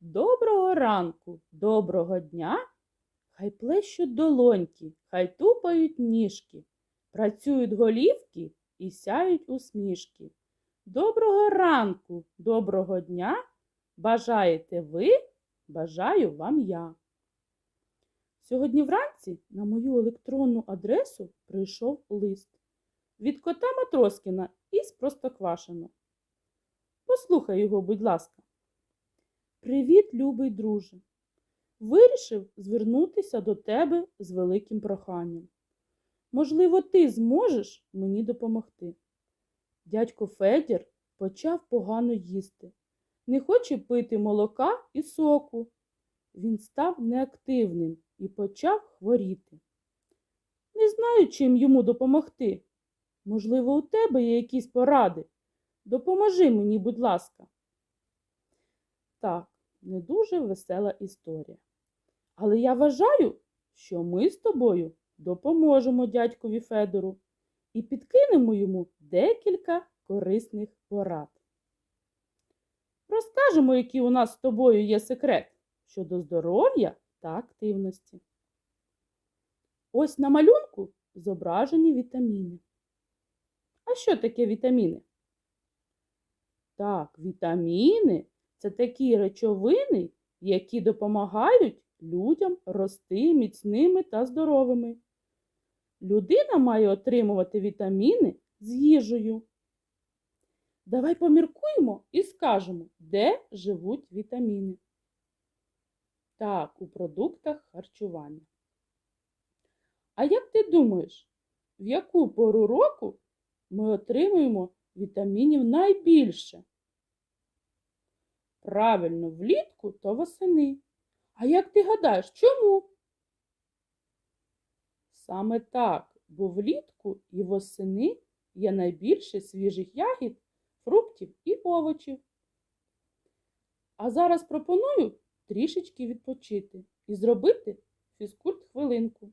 Доброго ранку, доброго дня. Хай плещуть долоньки, хай тупають ніжки, працюють голівки і сяють усмішки. Доброго ранку, доброго дня. Бажаєте ви, бажаю вам я. Сьогодні вранці на мою електронну адресу прийшов лист від кота Матроскіна із Простоквашино. Послухай його, будь ласка. Привіт, любий друже. Вирішив звернутися до тебе з великим проханням. Можливо, ти зможеш мені допомогти. Дядько Федір почав погано їсти. Не хоче пити молока і соку. Він став неактивним і почав хворіти. Не знаю, чим йому допомогти. Можливо, у тебе є якісь поради. Допоможи мені, будь ласка. Так, не дуже весела історія. Але я вважаю, що ми з тобою допоможемо дядькові Федору і підкинемо йому декілька корисних порад. Розкажемо, який у нас з тобою є секрет щодо здоров'я та активності. Ось на малюнку зображені вітаміни. А що таке вітаміни? Так, вітаміни це такі речовини, які допомагають людям рости міцними та здоровими. Людина має отримувати вітаміни з їжею. Давай поміркуємо і скажемо, де живуть вітаміни. Так, у продуктах харчування. А як ти думаєш, в яку пору року ми отримуємо вітамінів найбільше? Правильно, влітку та восени. А як ти гадаєш, чому? Саме так, бо влітку і восени є найбільше свіжих ягід, фруктів і овочів. А зараз пропоную трішечки відпочити і зробити фізкульт хвилинку.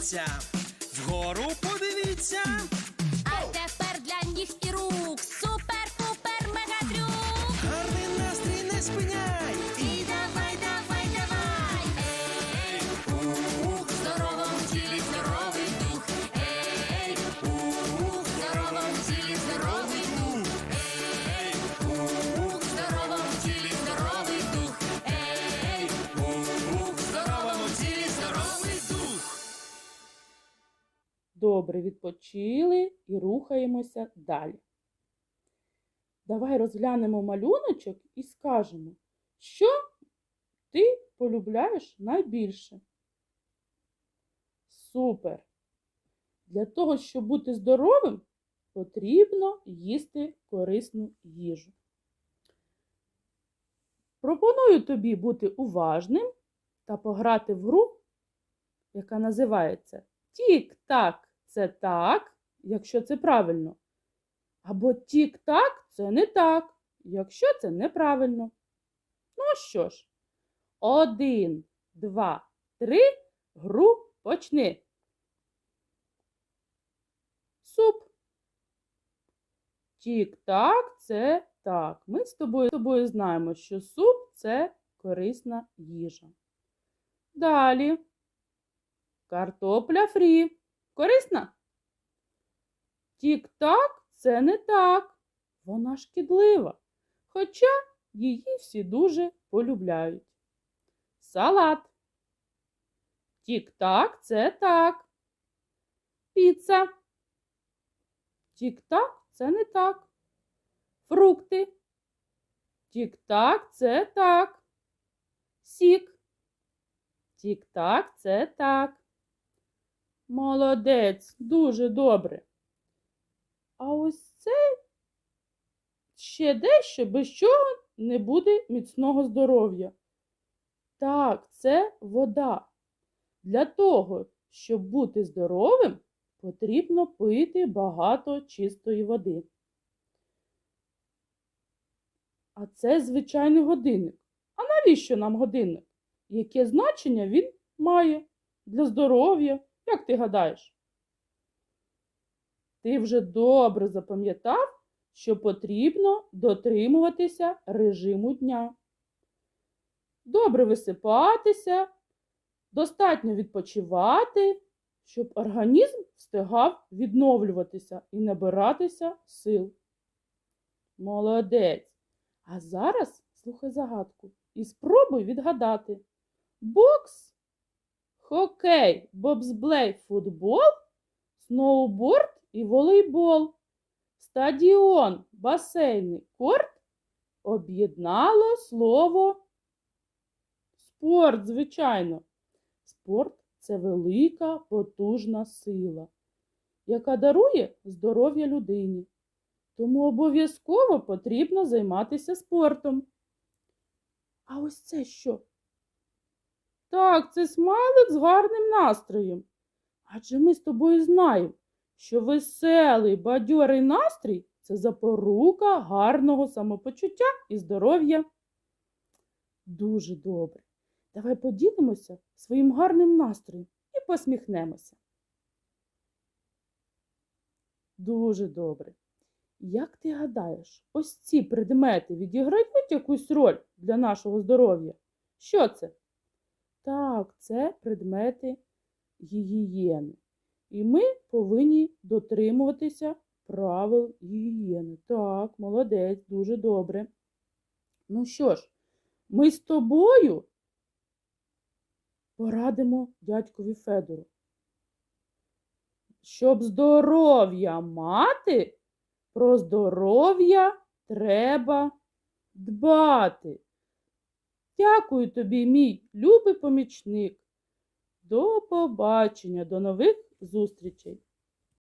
Посміхніться. Вгору подивіться. Добре відпочили і рухаємося далі. Давай розглянемо малюночок і скажемо, що ти полюбляєш найбільше. Супер! Для того, щоб бути здоровим, потрібно їсти корисну їжу. Пропоную тобі бути уважним та пограти в гру, яка називається Тік-так це так, якщо це правильно. Або тік-так це не так, якщо це неправильно. Ну що ж, один, два, три, гру почни. Суп. Тік-так це Так, ми з тобою, з тобою знаємо, що суп це корисна їжа. Далі. Картопля фрі. Корисна? Тік-так це не так. Вона шкідлива. Хоча її всі дуже полюбляють. Салат. Тік-так це так. Піца. Тік-так це не так. Фрукти. Тік-так це так. Сік. Тік-так це так. Молодець, дуже добре. А ось це ще дещо, без чого не буде міцного здоров'я. Так, це вода. Для того, щоб бути здоровим, потрібно пити багато чистої води. А це звичайний годинник. А навіщо нам годинник? Яке значення він має для здоров'я? Як ти гадаєш? Ти вже добре запам'ятав, що потрібно дотримуватися режиму дня. Добре висипатися, достатньо відпочивати, щоб організм встигав відновлюватися і набиратися сил. Молодець! А зараз слухай загадку і спробуй відгадати. Бокс, хокей, бобсблей, футбол, сноуборд і волейбол, стадіон, басейний корт об'єднало слово спорт, звичайно. Спорт це велика потужна сила, яка дарує здоров'я людині. Тому обов'язково потрібно займатися спортом. А ось це що? Так, це смайлик з гарним настроєм. Адже ми з тобою знаємо, що веселий, бадьорий настрій це запорука гарного самопочуття і здоров'я. Дуже добре. Давай поділимося своїм гарним настроєм і посміхнемося. Дуже добре. Як ти гадаєш, ось ці предмети відіграють якусь роль для нашого здоров'я? Що це? Так, це предмети гігієни. І ми повинні дотримуватися правил гігієни. Так, молодець, дуже добре. Ну що ж, ми з тобою порадимо дядькові Федору. Щоб здоров'я мати, про здоров'я треба дбати. Дякую тобі, мій любий помічник. До побачення, до нових зустрічей!